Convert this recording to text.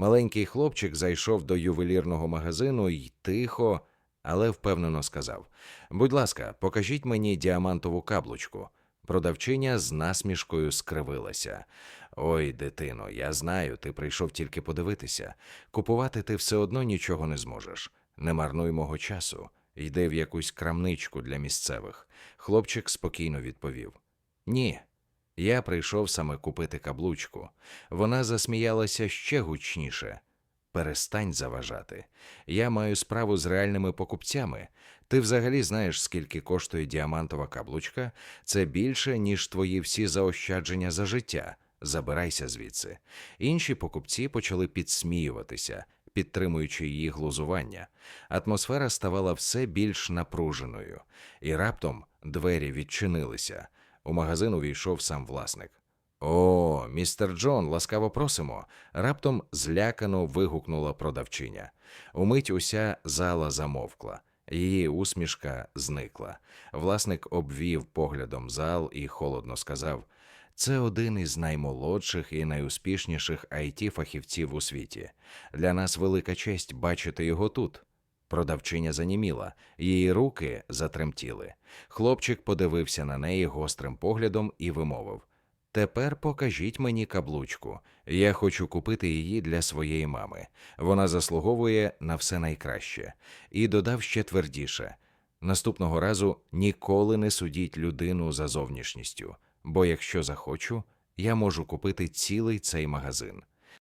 Маленький хлопчик зайшов до ювелірного магазину і тихо, але впевнено сказав: Будь ласка, покажіть мені діамантову каблучку. Продавчиня з насмішкою скривилася. Ой, дитино, я знаю, ти прийшов тільки подивитися. Купувати ти все одно нічого не зможеш. Не марнуй мого часу. Йди в якусь крамничку для місцевих. Хлопчик спокійно відповів: Ні. Я прийшов саме купити каблучку. Вона засміялася ще гучніше. Перестань заважати. Я маю справу з реальними покупцями. Ти взагалі знаєш, скільки коштує діамантова каблучка? Це більше, ніж твої всі заощадження за життя. Забирайся звідси. Інші покупці почали підсміюватися, підтримуючи її глузування. Атмосфера ставала все більш напруженою, і раптом двері відчинилися. У магазин увійшов сам власник. О, містер Джон, ласкаво просимо. Раптом злякано вигукнула продавчиня. Умить уся зала замовкла. Її усмішка зникла. Власник обвів поглядом зал і холодно сказав: це один із наймолодших і найуспішніших it фахівців у світі. Для нас велика честь бачити його тут. Продавчиня заніміла, її руки затремтіли. Хлопчик подивився на неї гострим поглядом і вимовив: Тепер покажіть мені каблучку. Я хочу купити її для своєї мами. Вона заслуговує на все найкраще. І додав ще твердіше: наступного разу ніколи не судіть людину за зовнішністю, бо якщо захочу, я можу купити цілий цей магазин.